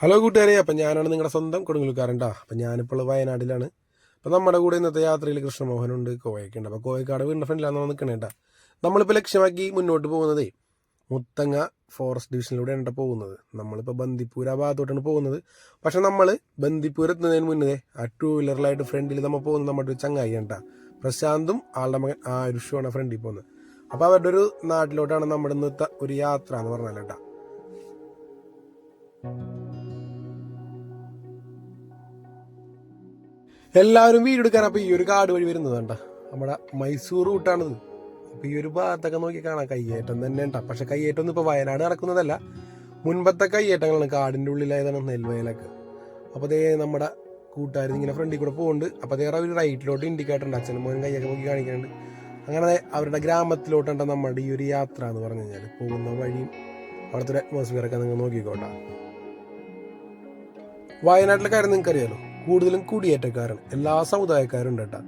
Hello കൂട്ടുകാരെ. അപ്പം ഞാനാണ് നിങ്ങളുടെ സ്വന്തം കൊടുങ്ങല്ലൂർക്കാരൻട്ടാ അപ്പം ഞാനിപ്പോൾ വയനാട്ടിലാണ്. അപ്പം നമ്മുടെ കൂടെ ഇന്നത്തെ യാത്രയിൽ കൃഷ്ണമോഹനുണ്ട് കോയക്കുണ്ട് അപ്പോൾ കോയക്കാട് വീടിന്റെ ഫ്രണ്ടിലാണ് നിൽക്കണേട്ടാ നമ്മളിപ്പോൾ ലക്ഷ്യമാക്കി മുന്നോട്ട് പോകുന്നതേ മുത്തങ്ങ ഫോറസ്റ്റ് ഡിവിഷനിലൂടെയാണ് ട്ടോ പോകുന്നത്. നമ്മളിപ്പോൾ ബന്ദിപ്പൂർ ആ ഭാഗത്തോട്ടാണ് പോകുന്നത്. പക്ഷേ നമ്മൾ ബന്ദിപ്പൂർ എത്തുന്നതിന് മുന്നേ ആ ടൂ വീലറിലായിട്ട് ഫ്രണ്ടിൽ നമ്മൾ പോകുന്നത് നമ്മുടെ ഒരു ചങ്ങായി കേട്ടോ പ്രശാന്തും ആളുടെ മകൻ ആരുഷുമാണ് ഫ്രണ്ടിൽ പോകുന്നത്. അപ്പോൾ അവരുടെ ഒരു നാട്ടിലോട്ടാണ് നമ്മുടെ ഇന്നത്തെ ഒരു യാത്ര എന്ന് പറഞ്ഞാൽ കേട്ടാ എല്ലാവരും വീട് എടുക്കാൻ അപ്പൊ ഈ ഒരു കാട് വഴി വരുന്നത് വേണ്ട നമ്മുടെ മൈസൂർ റൂട്ടാണിത്. അപ്പൊ ഈ ഒരു ഭാഗത്തൊക്കെ നോക്കി കാണാം. കയ്യേറ്റം തന്നെ ഉണ്ടാ. പക്ഷെ കയ്യേറ്റം ഒന്നും ഇപ്പൊ വയനാട് നടക്കുന്നതല്ല. മുൻപത്തെ കയ്യേറ്റങ്ങളാണ് കാടിന്റെ ഉള്ളിലായതാണ് നെൽവയലൊക്കെ. അപ്പോൾ അതേ നമ്മുടെ കൂട്ടുകാർ ഇങ്ങനെ ഫ്രണ്ടിൽ കൂടെ പോകുന്നുണ്ട് അപ്പോൾ അതേ അവർ റൈറ്റിലോട്ട് ഇൻഡിക്കേറ്റർ ഉണ്ട്. അച്ഛനും മോനും കയ്യൊക്കെ നോക്കി കാണിക്കുന്നുണ്ട്. അങ്ങനെ അവരുടെ ഗ്രാമത്തിലോട്ടാണ് നമ്മുടെ ഈ ഒരു യാത്ര എന്ന് പറഞ്ഞു കഴിഞ്ഞാൽ പോകുന്ന വഴിയും അവിടുത്തെ ഒരു അറ്റ്മോസ്ഫിയർ ഒക്കെ നിങ്ങൾ നോക്കിക്കോട്ടെ. വയനാട്ടിലെ കാര്യം നിങ്ങൾക്ക് അറിയാലോ കൂടുതലും കുടിയേറ്റക്കാരാണ്. എല്ലാ സമുദായക്കാരും ഉണ്ട് കേട്ടോ.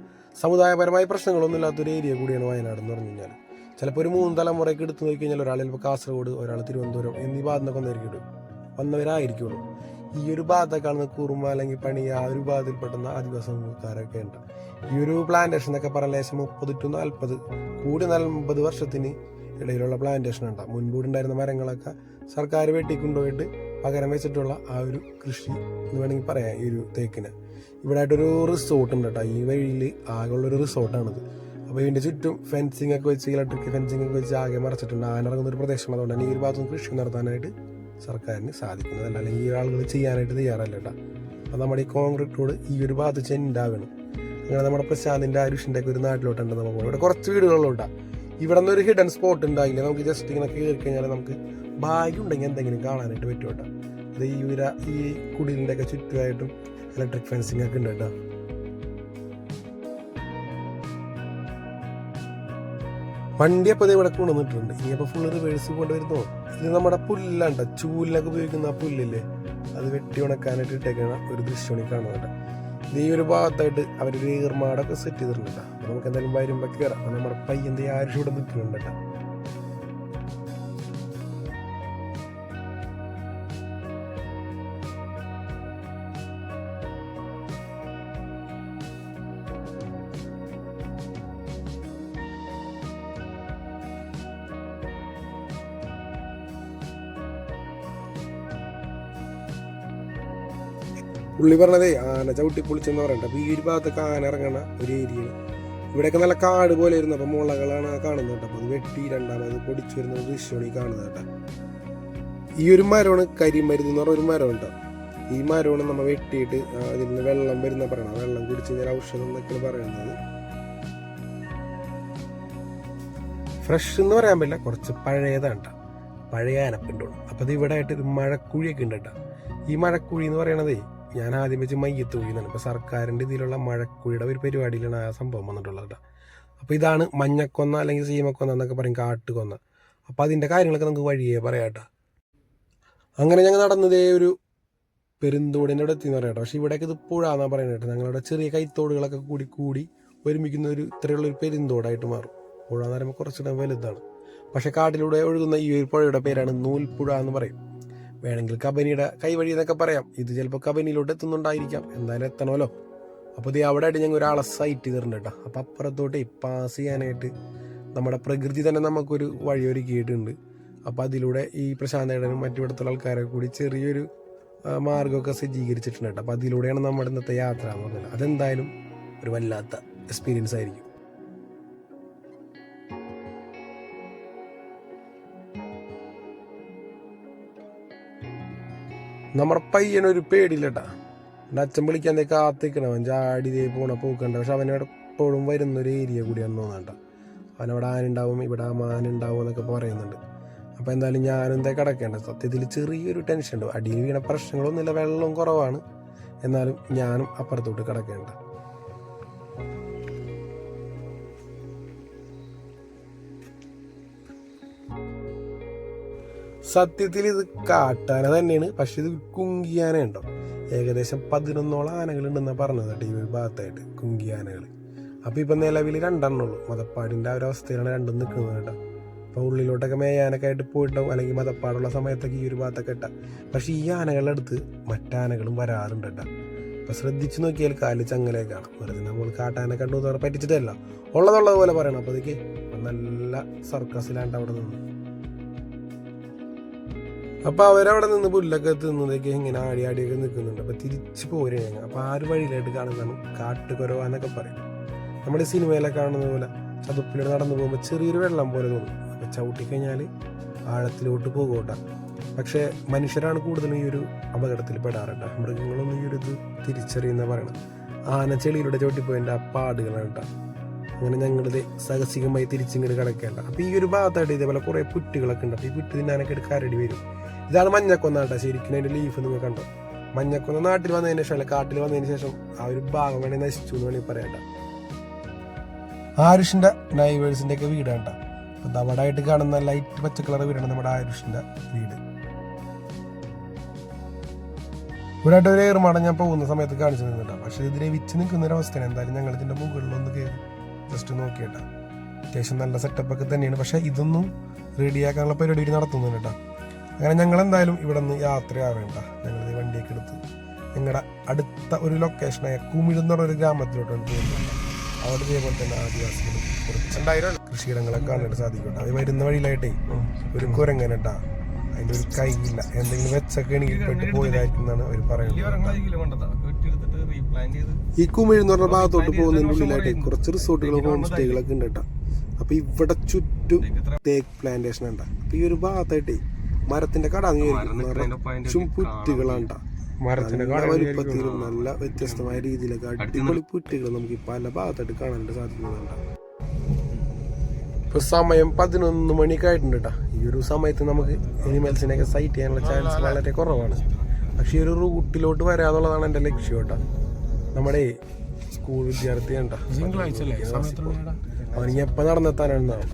സമുദായപരമായ പ്രശ്നങ്ങളൊന്നും ഇല്ലാത്തൊരു ഏരിയ കൂടിയാണ് വയനാട് എന്ന് പറഞ്ഞു കഴിഞ്ഞാൽ ചിലപ്പോൾ ഒരു മൂന്ന് തലമുറയ്ക്ക് എടുത്തു നോക്കി കഴിഞ്ഞാൽ ഒരാൾ ചിലപ്പോൾ കാസർഗോഡ് ഒരാൾ തിരുവനന്തപുരം എന്നീ ഭാഗത്തൊക്കെ വന്നിരിക്കും വന്നവരായിരിക്കുള്ളൂ. ഈ ഒരു ഭാഗത്തെ കാണുന്ന കുറുമ അല്ലെങ്കിൽ പണി ആ ഒരു ഭാഗത്തിൽപ്പെടുന്ന ആദിവാസി സമൂഹക്കാരൊക്കെ ഉണ്ട്. ഈ ഒരു പ്ലാന്റേഷൻ എന്നൊക്കെ പറഞ്ഞ ലേശം മുപ്പത് ടു നാൽപ്പത് കൂടി നാൽപ്പത് വർഷത്തിന് ഇടയിലുള്ള പ്ലാന്റേഷൻ ഉണ്ടാകും മുൻകൂടി ഉണ്ടായിരുന്ന മരങ്ങളൊക്കെ സർക്കാർ വെട്ടിക്കൊണ്ടുപോയിട്ട് പകരം വെച്ചിട്ടുള്ള ആ ഒരു കൃഷി എന്ന് വേണമെങ്കിൽ പറയാം ഈ ഒരു തേക്കിന്. ഇവിടെ ആയിട്ടൊരു റിസോർട്ട് ഉണ്ട് കേട്ടോ. ഈ വഴിയിൽ ആകെയുള്ളൊരു റിസോർട്ടാണിത്. അപ്പോൾ ഇതിന്റെ ചുറ്റും ഫെൻസിങ് ഒക്കെ വെച്ച് ഇലക്ട്രിക് ഫെൻസിങ് ഒക്കെ വെച്ച് ആകെ മറച്ചിട്ടുണ്ട്. ആനിറങ്ങുന്ന ഒരു പ്രദേശമാണ്. അതുകൊണ്ട് തന്നെ ഈ ഒരു ഭാഗത്തുനിന്ന് കൃഷി നടത്താനായിട്ട് സർക്കാരിന് സാധിക്കുന്നതല്ല. അല്ലെങ്കിൽ ഈ ആളുകൾ ചെയ്യാനായിട്ട് തയ്യാറല്ല കേട്ടോ. അപ്പോൾ നമ്മുടെ ഈ കോൺക്രീറ്റ് റോഡ് ഈ ഒരു ഭാഗത്ത് ചെണ്ടാവണം അങ്ങനെ നമ്മുടെ പ്രശാന്തിന്റെ ആരുഷിന്റെ ഒക്കെ ഒരു നാട്ടിലോട്ടുണ്ട് നമുക്ക്. ഇവിടെ കുറച്ച് വീടുകളിലോട്ടാണ് ഇവിടെ നിന്ന് ഒരു ഹിഡൻ സ്പോട്ട് ഉണ്ടായില്ല. നമുക്ക് ജസ്റ്റ് ഇങ്ങനെ കയറി കഴിഞ്ഞാൽ നമുക്ക് ഭാഗ്യം ഉണ്ടെങ്കിൽ എന്തെങ്കിലും കാണാനായിട്ട് പറ്റും കേട്ടോ. അത് ഈ ഒരു ഈ കുടിലിന്റെ ഒക്കെ ചുറ്റുമായിട്ടും ഇലക്ട്രിക് ഫെൻസിങ് ഒക്കെ ഉണ്ട് കേട്ടോ. വണ്ടി അപ്പോൾ ഇത് ഇവിടെ കൊണ്ടുവന്നിട്ടുണ്ട്. ഇനി അപ്പോൾ ഫുള്ള് റിവേഴ്സ് കൊണ്ട് വരുന്നോ. ഇത് നമ്മുടെ പുല്ലാണ്ട ചൂലിനൊക്കെ ഉപയോഗിക്കുന്ന ആ പുല്ലില്ലേ? അത് വെട്ടി ഉണക്കാനായിട്ട് ഇട്ടേക്കണ ഒരു ദൃശ്യമാണ് കാണുന്നത് ഈ ഒരു ഭാഗത്തായിട്ട് അവരൊരു ഈർമാടൊക്കെ സെറ്റ് ചെയ്തിട്ടുണ്ട്. നമുക്ക് എന്തായാലും വരുമ്പോൾ കയറാം നമ്മുടെ പയ്യന്റെ ആരും ഇവിടെ നിൽക്കുന്നുണ്ട് കേട്ടോ പുള്ളി പറഞ്ഞതേ ആന ചവിട്ടി പൊളിച്ചെന്ന് പറയണ്ട അപ്പൊ ഈ ഒരു ഭാഗത്തൊക്കെ ആന ഇറങ്ങണ ഒരു ഏരിയ ഇവിടെയൊക്കെ നല്ല കാട് പോലെ ഇരുന്നു അപ്പൊ മുളകളാണ് കാണുന്നത് അപ്പൊ അത് വെട്ടി രണ്ടാമത് പൊടിച്ചു വരുന്ന ദൃശ്യമാണ് ഈ കാണുന്നത് കേട്ടോ. ഈ ഒരു മരമാണ് കരിമരുന്ന് എന്ന് പറഞ്ഞ ഒരു മരം ഉണ്ടോ ഈ മരമാണ് നമ്മൾ വെട്ടിയിട്ട് അതിൽ നിന്ന് വെള്ളം വരുന്ന പറയണം വെള്ളം കുടിച്ച് കഴിഞ്ഞാൽ ഔഷധം എന്നൊക്കെയാണ് പറയുന്നത്. ഫ്രഷ് എന്ന് പറയാൻ പറ്റില്ല കുറച്ച് പഴയതാണ്. പഴയ അനപ്പിന്റെ അപ്പൊ അത് ഇവിടെ ആയിട്ട് ഒരു മഴക്കുഴിയൊക്കെ ഉണ്ട് കേട്ടോ. ഈ മഴക്കുഴി എന്ന് പറയണതേ ഞാൻ ആദ്യം വെച്ച് മയ്യത്ത് പോയിന്നാണ്. എന്നാണ് ഇപ്പോൾ സർക്കാരിന്റെ ഇതിലുള്ള മഴക്കുഴിയുടെ ഒരു പരിപാടിയിലാണ് ആ സംഭവം വന്നിട്ടുള്ളത് കേട്ടോ അപ്പോൾ ഇതാണ് മഞ്ഞക്കൊന്ന അല്ലെങ്കിൽ സീമക്കൊന്ന എന്നൊക്കെ പറയും കാട്ടുകൊന്ന. അപ്പോൾ അതിന്റെ കാര്യങ്ങളൊക്കെ നമുക്ക് വഴിയേ പറയാട്ടോ അങ്ങനെ ഞങ്ങൾ നടന്നതേ ഒരു പെരുന്തോടിന്റെ അവിടെ എത്തിയെന്ന് പറയാം പക്ഷേ ഇവിടേക്ക് ഇത് പുഴാന്നാണ് പറയുന്നത് കേട്ടോ ഞങ്ങളുടെ ചെറിയ കൈത്തോടുകളൊക്കെ കൂടി കൂടി ഒരുമിക്കുന്ന ഒരു ഇത്രയുള്ള ഒരു പെരുന്തോടായിട്ട് മാറും. പുഴ എന്ന് പറയുമ്പോൾ കുറച്ചുകൂടെ വലുതാണ്. പക്ഷേ കാട്ടിലൂടെ ഒഴുകുന്ന ഈ ഒരു പുഴയുടെ പേരാണ് നൂൽപ്പുഴ എന്ന് പറയും. വേണമെങ്കിൽ കബനിയുടെ കൈവഴി എന്നൊക്കെ പറയാം. ഇത് ചിലപ്പോൾ കബനിയിലോട്ട് എത്തുന്നുണ്ടായിരിക്കാം. എന്തായാലും എത്തണമല്ലോ. അപ്പോൾ ഇത് അവിടെ ആയിട്ട് ഞങ്ങൾ ഒരാളെ സൈറ്റ് ചെയ്തിട്ടുണ്ട് കേട്ടോ. അപ്പോൾ അപ്പുറത്തോട്ട് പാസ് ചെയ്യാനായിട്ട് നമ്മുടെ പ്രകൃതി തന്നെ നമുക്കൊരു വഴി ഒരുക്കിയിട്ടുണ്ട്. അപ്പോൾ അതിലൂടെ ഈ പ്രശാന്തേടനും മറ്റിവിടത്തുള്ള ആൾക്കാരെ കൂടി ചെറിയൊരു മാർഗമൊക്കെ സജ്ജീകരിച്ചിട്ടുണ്ട് കേട്ടോ. അപ്പോൾ അതിലൂടെയാണ് നമ്മുടെ ഇന്നത്തെ യാത്ര എന്ന് പറഞ്ഞത് അതെന്തായാലും ഒരു വല്ലാത്ത എക്സ്പീരിയൻസ് ആയിരിക്കും. നമ്മുടെ പയ്യനൊരു പേടിയില്ലട്ടാ. എന്റെ അച്ഛൻ വിളിക്കാൻ കാത്തിക്കണം. അവൻ ചാടി ദേ പോണ പോക്കണ്ട. പക്ഷെ അവനവിടെ എപ്പോഴും വരുന്ന ഒരു ഏരിയ കൂടിയാണ് തോന്നണ്ട അവനവിടെ ആനുണ്ടാവും ഇവിടെ മാനുണ്ടാവും എന്നൊക്കെ പറയുന്നുണ്ട്. അപ്പോൾ എന്തായാലും ഞാനും എന്തേ കിടക്കേണ്ട. സത്യത്തിൽ ചെറിയൊരു ടെൻഷൻ ഉണ്ട്. അടിയിൽ വീണ പ്രശ്നങ്ങളൊന്നുമില്ല. വെള്ളവും കുറവാണ്. എന്നാലും ഞാനും അപ്പുറത്തോട്ട് കിടക്കേണ്ട. സത്യത്തിൽ ഇത് കാട്ടാന തന്നെയാണ്. പക്ഷെ ഇത് കുങ്കിയാന ഉണ്ടോ ഏകദേശം പതിനൊന്നോളം ആനകൾ ഉണ്ടെന്നാണ് പറഞ്ഞത് ഒരു ഭാഗത്തായിട്ട് കുങ്കിയാനകൾ അപ്പോൾ ഇപ്പം നിലവിൽ രണ്ടെണ്ണുള്ളൂ മതപ്പാടിന്റെ ആ ഒരു അവസ്ഥയിലാണ് രണ്ടും നിൽക്കുന്നത് കേട്ടോ. അപ്പോൾ ഉള്ളിലോട്ടൊക്കെ മേയാനൊക്കെ ആയിട്ട് പോയിട്ടുണ്ടാവും. അല്ലെങ്കിൽ മതപ്പാടുള്ള സമയത്തൊക്കെ ഈ ഒരു ഭാഗത്തൊക്കെ ഇട്ടാ. പക്ഷേ ഈ ആനകളുടെ അടുത്ത് മറ്റാനകളും വരാറുണ്ട് കേട്ടോ. അപ്പോൾ ശ്രദ്ധിച്ചു നോക്കിയാൽ കാലിൽ ചങ്ങലേ കാണാം. വെറുതെ നമ്മൾ കാട്ടാനെ കണ്ടു എന്ന് പറ്റിച്ചിട്ടല്ല. ഉള്ളതുള്ളത് പോലെ പറയണം. അപ്പോൾ അതൊക്കെ നല്ല സർക്കസിലാണ്ട് അവിടെ നിന്ന്. അപ്പോൾ അവരവിടെ നിന്ന് പുല്ലൊക്കെ തിന്നതൊക്കെ ഇങ്ങനെ ആടി ആടിയൊക്കെ നിൽക്കുന്നുണ്ട്. അപ്പോൾ തിരിച്ച് പോരുകയാണ് അപ്പോൾ ആ ഒരു വഴിയിലായിട്ട് കാണുന്നതാണ് കാട്ടുകുരവാന്നൊക്കെ പറയും. നമ്മുടെ സിനിമയിലൊക്കെ കാണുന്ന പോലെ ചതുപ്പിലൂടെ നടന്നു പോകുമ്പോൾ ചെറിയൊരു വെള്ളം പോലെ തോന്നും. അപ്പോൾ ചവിട്ടിക്കഴിഞ്ഞാൽ ആഴത്തിലോട്ട് പോകുകട്ട പക്ഷേ മനുഷ്യരാണ് കൂടുതലും ഈ ഒരു അപകടത്തിൽ പെടാറുണ്ട്. മൃഗങ്ങളൊന്നും ഈ ഒരു ഇത് തിരിച്ചറിയുന്ന പറയണം. ആന ചെളിയിലൂടെ ചവിട്ടിപ്പോയതിന്റെ ആ പാടുകളാണ് കേട്ടോ. അങ്ങനെ ഞങ്ങളിത് സാഹസികമായി തിരിച്ചിങ്ങോട്ട് കിടക്കേണ്ട അപ്പോൾ ഈ ഒരു ഭാഗത്തായിട്ട് ഇതേപോലെ കുറേ പുറ്റുകളൊക്കെ ഉണ്ട്. അപ്പോൾ ഈ പുറ്റ് തിന്നാനൊക്കെ കരടി വരും. ഇതാണ് മഞ്ഞക്കൊന്ന കേട്ടോ ശരിക്കും അതിന്റെ ലീഫ് നിങ്ങൾ കണ്ടോ? മഞ്ഞക്കൊന്ന നാട്ടിൽ വന്നതിന് ശേഷം അല്ല കാട്ടിൽ വന്നതിന് ശേഷം ആ ഒരു ഭാഗം വേണമെങ്കിൽ നശിച്ചു എന്ന് വേണമെങ്കിൽ പറയാം. ആരുഷിന്റെ നൈവേഴ്സിന്റെ ഒക്കെ വീടാണ് കേട്ടോ. അപ്പൊ അവിടെ ആയിട്ട് കാണുന്ന ലൈറ്റ് പച്ച കളർ വീടാണ് നമ്മുടെ ആരുഷിന്റെ വീട്. ഇവിടെ ആയിട്ട് ഒരു ഏറുമാടം ഞാൻ പോകുന്ന സമയത്ത് കാണിച്ചു നിന്നിട്ടാ പക്ഷെ ഇതിനെ വിച്ച് നിൽക്കുന്ന ഒരു അവസ്ഥയാണ്. എന്തായാലും ഞങ്ങൾ ഇതിന്റെ മുകളിലൊന്ന് കയറി ജസ്റ്റ് നോക്കിയിട്ടാ. അത്യാവശ്യം നല്ല സെറ്റപ്പ് ഒക്കെ തന്നെയാണ്. പക്ഷെ ഇതൊന്നും റെഡിയാക്കാനുള്ള പരിപാടി നടത്തുന്നുണ്ട് കേട്ടോ. അങ്ങനെ ഞങ്ങൾ എന്തായാലും ഇവിടെ നിന്ന് യാത്രയാവേണ്ട. ഞങ്ങൾ ഈ വണ്ടിയൊക്കെ എടുത്ത് ഞങ്ങളുടെ അടുത്ത ഒരു ലൊക്കേഷനായ കുമിഴ് എന്ന് പറഞ്ഞ ഒരു ഗ്രാമത്തിലോട്ടാണ് പോകുന്നത് അവിടെ ഇതേപോലെ തന്നെ ആദിവാസികളും കുറച്ച് കൃഷിയിടങ്ങളൊക്കെ കാണാൻ സാധിക്കും അത് വരുന്ന വഴിയിലായിട്ടേ ഒരു കുരങ്ങനട്ടാ. അതിന്റെ ഒരു കൈയില്ല. എന്തെങ്കിലും വെച്ചൊക്കെ എണീൽപ്പെട്ട് പോയതായിരിക്കും എന്നാണ് അവർ പറയുന്നത്. ഈ കുമിഴ് എന്ന് പറഞ്ഞ ഭാഗത്തോട്ട് ഉള്ളിലായിട്ട് കുറച്ച് റിസോർട്ടുകളും ഹോം സ്റ്റേകളൊക്കെ ഉണ്ട് കേട്ടോ. അപ്പൊ ഇവിടെ ചുറ്റും തേക്ക് പ്ലാന്റേഷൻ ഉണ്ട്? അപ്പൊ ഈ ഒരു ഭാഗത്തായിട്ടേ മരത്തിന്റെ കടാന്ന് നിറച്ചും പുറ്റുകളാണ് ട്ടോ. മരത്തിന്റെ നല്ല വലുപ്പത്തിലും നല്ല വ്യത്യസ്തമായ രീതിയിലൊക്കെ അടിപൊളി പുറ്റുകൾ നമുക്ക് പല ഭാഗത്തായിട്ട് കാണാൻ സാധിക്കുന്നുണ്ട്. ഇപ്പൊ സമയം പതിനൊന്ന് മണിക്ക് ആയിട്ടുണ്ട് കേട്ടോ ഈ ഒരു സമയത്ത് നമുക്ക് എനിമൽസിനെയൊക്കെ സൈറ്റ് ചെയ്യാനുള്ള ചാൻസ് വളരെ കുറവാണ്. പക്ഷെ ഈ ഒരു റൂട്ടിലോട്ട് വരാന്നുള്ളതാണ് എന്റെ ലക്ഷ്യം കേട്ടോ. നമ്മുടെ സ്കൂൾ വിദ്യാർത്ഥി കണ്ട അവനിക്ക് എപ്പോൾ നടന്നെത്താനാണെന്നാണ്.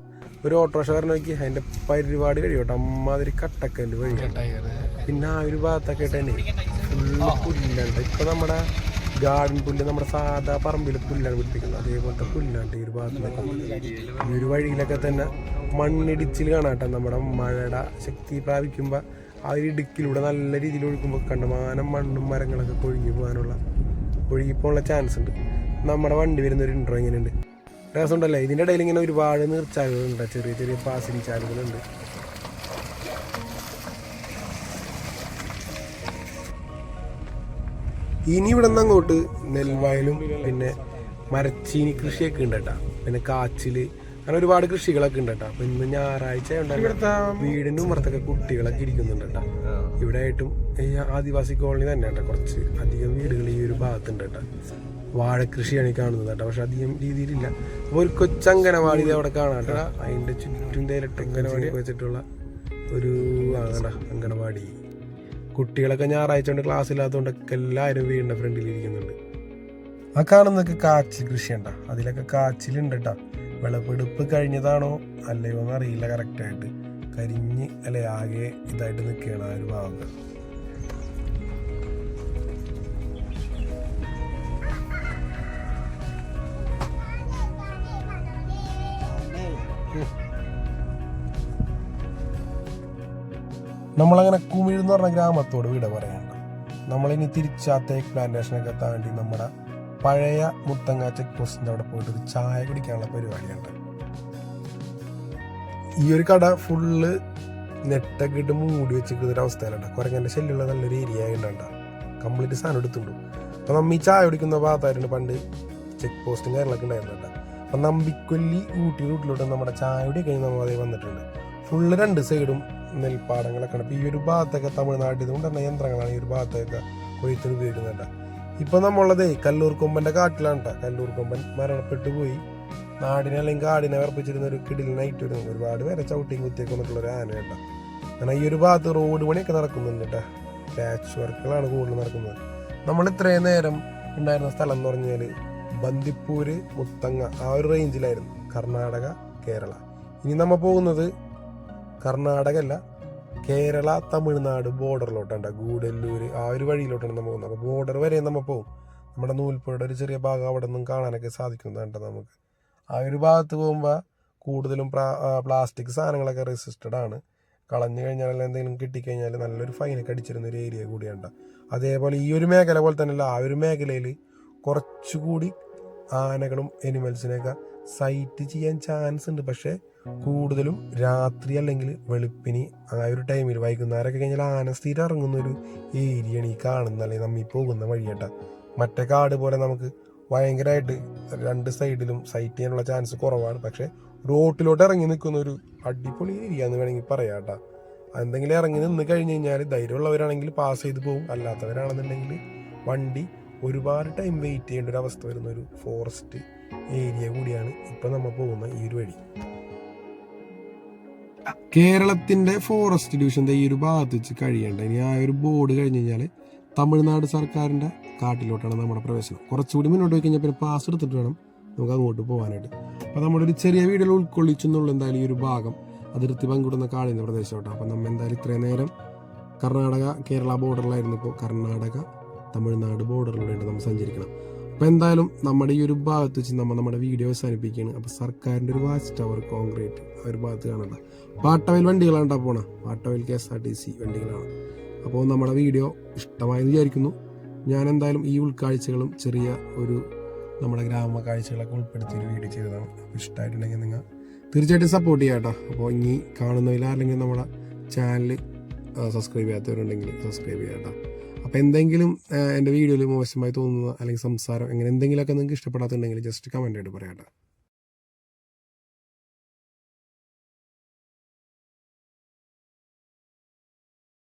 ഒരു ഓട്ടോറിക്ഷ വരണം നോക്കി അതിന്റെ പരിപാടി കഴിയോട്ടെ അമ്മാതിരി കട്ടക്കൽ വഴി. പിന്നെ ആ ഒരു ഭാഗത്തൊക്കെ തന്നെ ഫുള്ള് പുല്ലുണ്ട്. ഇപ്പൊ നമ്മുടെ ഗാർഡൻ പുല്ല് നമ്മുടെ സാധാ പറമ്പിൽ പുല്ലാണ് പിടിപ്പിക്കുന്നത്. അതേപോലത്തെ പുല്ലാണ് ഈ ഒരു ഭാഗത്തൊക്കെ. ഈ ഒരു വഴിയിലൊക്കെ തന്നെ മണ്ണിടിച്ചിൽ കാണാട്ടെ നമ്മുടെ മഴയുടെ ശക്തി പ്രാപിക്കുമ്പോൾ ആ ഒരു ഇടുക്കിലൂടെ നല്ല രീതിയിൽ ഒഴുക്കുമ്പോൾ കണ്ടമാനം മണ്ണും മരങ്ങളൊക്കെ കൊഴുകി പോകാനുള്ള ഒഴുകിപ്പോകാനുള്ള ചാൻസ് ഉണ്ട്. നമ്മുടെ വണ്ടി വരുന്ന ഒരു ഇൻട്രോ ഇങ്ങനെയുണ്ട്. രസമുണ്ടല്ലേ? ഇതിന്റെ ഇടയിൽ ഇങ്ങനെ ഒരുപാട് നീർച്ചാലുകളുണ്ട്. ചെറിയ ചെറിയ പാസിങ് ചാലുകളുണ്ട്. ഇനി ഇവിടെ നിന്ന് അങ്ങോട്ട് നെൽവയലും പിന്നെ മരച്ചീനി കൃഷിയൊക്കെ ഉണ്ട് കേട്ടാ. പിന്നെ കാച്ചിൽ അങ്ങനെ ഒരുപാട് കൃഷികളൊക്കെ ഉണ്ട് കേട്ടോ. അപ്പൊ ഇന്ന് ഞായറാഴ്ച ഉണ്ടായിരുന്നു വീടിന്റെ ഉമ്മറത്തൊക്കെ കുട്ടികളൊക്കെ ഇരിക്കുന്നുണ്ട് കേട്ടോ. ഇവിടെ ആയിട്ടും ഈ ആദിവാസി കോളനി തന്നെ കേട്ടോ. കുറച്ച് അധികം വീടുകൾ ഈ ഒരു ഭാഗത്തുണ്ട് കേട്ടോ. വാഴക്കൃഷിയാണ് ഈ കാണുന്നത് കേട്ടോ. പക്ഷെ അധികം രീതിയിലില്ല. അപ്പൊ ഒരു കൊച്ചങ്കനവാടി ഇത് അവിടെ കാണാം കേട്ടോ. അതിന്റെ ചുറ്റും തേലിട്ട് അങ്കനവാടി വെച്ചിട്ടുള്ള ഒരു അങ്ങനെ അങ്കനവാടി കുട്ടികളൊക്കെ ഞായറാഴ്ച കൊണ്ട് ക്ലാസ് ഇല്ലാത്തതുകൊണ്ടൊക്കെ എല്ലാവരും വീടിന്റെ ഫ്രണ്ടിൽ ഇരിക്കുന്നുണ്ട്. ആ കാണുന്നൊക്കെ കാച്ചിൽ കൃഷിയുണ്ട. അതിലൊക്കെ കാച്ചിലുണ്ട് കേട്ടോ. വിളവെടുപ്പ് കഴിഞ്ഞതാണോ അല്ലയോ എന്ന് അറിയില്ല കറക്റ്റായിട്ട് കരിഞ്ഞ് അല്ലെ ആകെ ഇതായിട്ട് നിൽക്കുകയാണ് ആ ഒരു ഭാഗം. നമ്മളങ്ങനെ കുമിഴ് എന്ന് പറഞ്ഞ ഗ്രാമത്തോട് വിട പറയണ്ട നമ്മളിനി തിരിച്ച് തേക്ക് പ്ലാന്റേഷനൊക്കെ താണ്ടി നമ്മുടെ പഴയ മുത്തങ്ങ ചെക്ക് പോസ്റ്റിന്റെ അവിടെ പോയിട്ട് ഒരു ചായ കുടിക്കാനുള്ള പരിപാടിയുണ്ട്. ഈ ഒരു കട ഫുള്ള് നെറ്റൊക്കെ ഇട്ട് മൂടി വെച്ചിരിക്കുന്ന ഒരു അവസ്ഥയിലുണ്ട്. കുരങ്ങന്റെ ശല്യമുള്ള നല്ലൊരു ഏരിയ ആയിട്ടുണ്ട് കംപ്ലീറ്റ് സാധനം എടുത്തുള്ളൂ. അപ്പൊ നമ്മ ഈ ചായ കുടിക്കുന്ന ഭാഗത്തായിരുന്നു പണ്ട് ചെക്ക് പോസ്റ്റും കാര്യങ്ങളൊക്കെ ഉണ്ടായിരുന്നുണ്ട് അപ്പൊ നമ്പിക്കൊല്ലി ഊട്ടി റൂട്ടിലോട്ട് നമ്മുടെ ചായ കുടി കഴിഞ്ഞ് നമ്മൾ അതേ വന്നിട്ടുണ്ട്. ഫുള്ള് രണ്ട് സൈഡും നെൽപ്പാടങ്ങളൊക്കെ ഉണ്ട് അപ്പൊ ഈ ഒരു ഭാഗത്തൊക്കെ തമിഴ്നാട്ടിൽ ഇതുകൊണ്ട് തന്നെ യന്ത്രങ്ങളാണ് ഈ ഒരു ഭാഗത്തൊക്കെ കൊയ്ത്തിന് ഉപയോഗിക്കുന്നുണ്ട്. ഇപ്പം നമ്മളുള്ളതേ കല്ലൂർ കൊമ്പന്റെ കാട്ടിലാണ് കേട്ടോ കല്ലൂർ കൊമ്പൻ മരണപ്പെട്ടു പോയി. നാടിനെ അല്ലെങ്കിൽ കാടിനെ വിറപ്പിച്ചിരുന്ന ഒരു കിടിലിനായിട്ട് ഒരു ഒരുപാട് പേരെ ചവിട്ടിയും കുത്തിയൊക്കെ വന്നിട്ടുള്ള ഒരു ആന കേട്ടോ ഈ ഒരു ഭാഗത്ത് റോഡ് പണിയൊക്കെ നടക്കുന്നുണ്ട് കേട്ടോ പാച്ച് വർക്കുകളാണ് കൂടുതൽ നടക്കുന്നത്. നമ്മൾ ഇത്രയും നേരം ഉണ്ടായിരുന്ന സ്ഥലം എന്ന് പറഞ്ഞാൽ ബന്ദിപ്പൂര് മുത്തങ്ങ ആ ഒരു റേഞ്ചിലായിരുന്നു കർണാടക കേരള. ഇനി നമ്മൾ പോകുന്നത് കർണാടക അല്ല കേരള തമിഴ്നാട് ബോർഡറിലോട്ടാണ് ഗൂഡല്ലൂര് ആ ഒരു വഴിയിലോട്ടാണ് നമ്മൾ പോകുന്നത്. അപ്പോൾ ബോർഡർ വരെ നമ്മൾ പോകും. നമ്മുടെ നൂൽപ്പുഴയുടെ ഒരു ചെറിയ ഭാഗം അവിടെ നിന്നും കാണാനൊക്കെ സാധിക്കുന്നതാണ് നമുക്ക്? ആ ഒരു ഭാഗത്ത് പോകുമ്പോൾ കൂടുതലും പ്ലാസ്റ്റിക് സാധനങ്ങളൊക്കെ റെസിസ്റ്റഡ് ആണ്. കളഞ്ഞു കഴിഞ്ഞാൽ എന്തെങ്കിലും കിട്ടിക്കഴിഞ്ഞാൽ നല്ലൊരു ഫൈനൊക്കെ അടിച്ചിരുന്ന ഒരു ഏരിയ കൂടിയാണ് അതേപോലെ ഈ ഒരു മേഖല പോലെ തന്നെയല്ല ആ ഒരു മേഖലയിൽ കുറച്ചുകൂടി ആനകളും എനിമൽസിനെയൊക്കെ സൈറ്റ് ചെയ്യാൻ ചാൻസ് ഉണ്ട്. പക്ഷേ കൂടുതലും രാത്രി അല്ലെങ്കിൽ വെളുപ്പിനി ആ ഒരു ടൈമിൽ വൈകുന്നേരമൊക്കെ കഴിഞ്ഞാൽ ആനസ്ഥിരം ഇറങ്ങുന്ന ഒരു ഏരിയയാണ് ഈ കാണുന്ന അല്ലെങ്കിൽ നമ്മൾ ഈ പോകുന്ന വഴിയേട്ട. മറ്റേ കാട് പോലെ നമുക്ക് ഭയങ്കരമായിട്ട് രണ്ട് സൈഡിലും സൈറ്റ് ചെയ്യാനുള്ള ചാൻസ് കുറവാണ്. പക്ഷേ റോട്ടിലോട്ട് ഇറങ്ങി നിൽക്കുന്ന ഒരു അടിപൊളി ഏരിയ എന്ന് വേണമെങ്കിൽ പറയാം കേട്ടോ എന്തെങ്കിലും ഇറങ്ങി നിന്ന് കഴിഞ്ഞ് കഴിഞ്ഞാൽ ധൈര്യമുള്ളവരാണെങ്കിൽ പാസ് ചെയ്ത് പോകും അല്ലാത്തവരാണെന്നുണ്ടെങ്കിൽ വണ്ടി ഒരുപാട് ടൈം വെയിറ്റ് ചെയ്യേണ്ട ഒരു അവസ്ഥ വരുന്ന ഒരു ഫോറസ്റ്റ് ഏരിയ കൂടിയാണ് ഇപ്പം നമ്മൾ പോകുന്ന ഈ ഒരു വഴി. കേരളത്തിന്റെ ഫോറസ്റ്റ് ഡിവിഷന്റെ ഈ ഒരു ഭാഗത്ത് വെച്ച് കഴിയേണ്ട. ഇനി ആ ഒരു ബോർഡ് കഴിഞ്ഞ് കഴിഞ്ഞാൽ തമിഴ്നാട് സർക്കാരിന്റെ കാട്ടിലോട്ടാണ് നമ്മുടെ പ്രവേശനം. കുറച്ചുകൂടി മുന്നോട്ട് പോയി കഴിഞ്ഞാൽ പിന്നെ പാസ് എടുത്തിട്ട് വേണം നമുക്ക് അങ്ങോട്ട് പോകാനായിട്ട് അപ്പോൾ നമ്മുടെ ഒരു ചെറിയ വീഡിയോയിൽ ഉൾക്കൊള്ളിച്ചെന്നുള്ള എന്തായാലും ഈ ഒരു ഭാഗം. അതിർത്തി പങ്കിടുന്ന കാളിന്ന പ്രദേശത്തോട്ടാണ് അപ്പോൾ നമ്മൾ എന്തായാലും ഇത്രയും നേരം കർണാടക കേരള ബോർഡറിലായിരുന്നു ഇപ്പോൾ കർണാടക തമിഴ്നാട് ബോർഡറിലൂടെയാണ് നമ്മൾ സഞ്ചരിക്കണം. അപ്പോൾ എന്തായാലും നമ്മുടെ ഈ ഒരു ഭാഗത്ത് വെച്ച് നമ്മൾ നമ്മുടെ വീഡിയോ അവസാനിപ്പിക്കുകയാണ്. അപ്പോൾ സർക്കാരിന്റെ ഒരു വാച്ച് ടവർ കോൺക്രീറ്റ് ആ ഒരു ഭാഗത്ത് കാണണ്ട പാട്ടവയിൽ വണ്ടികളാണ് പോണ. പാട്ടവയിൽ K S R T C വണ്ടികളാണ്. അപ്പോൾ നമ്മുടെ വീഡിയോ ഇഷ്ടമായെന്ന് വിചാരിക്കുന്നു. ഞാൻ എന്തായാലും ഈ ഉൾക്കാഴ്ചകളും ചെറിയ ഒരു നമ്മുടെ ഗ്രാമ കാഴ്ചകളൊക്കെ ഉൾപ്പെടുത്തി ഒരു വീഡിയോ ചെയ്തതാണ്. അപ്പോൾ ഇഷ്ടമായിട്ടുണ്ടെങ്കിൽ നിങ്ങൾ തീർച്ചയായിട്ടും സപ്പോർട്ട് ചെയ്യാം കേട്ടോ അപ്പോൾ ഇനി കാണുന്നതിൽ അല്ലെങ്കിൽ നമ്മുടെ ചാനൽ സബ്സ്ക്രൈബ് ചെയ്യാത്തവരുണ്ടെങ്കിൽ സബ്സ്ക്രൈബ് ചെയ്യാം കേട്ടോ അപ്പോൾ എന്തെങ്കിലും എന്റെ വീഡിയോയിൽ മോശമായി തോന്നുന്ന അല്ലെങ്കിൽ സംസാരം അങ്ങനെ എന്തെങ്കിലുമൊക്കെ നിങ്ങൾക്ക് ഇഷ്ടപ്പെടാത്തുണ്ടെങ്കിൽ ജസ്റ്റ് കമന്റ് ആയിട്ട് പറയാം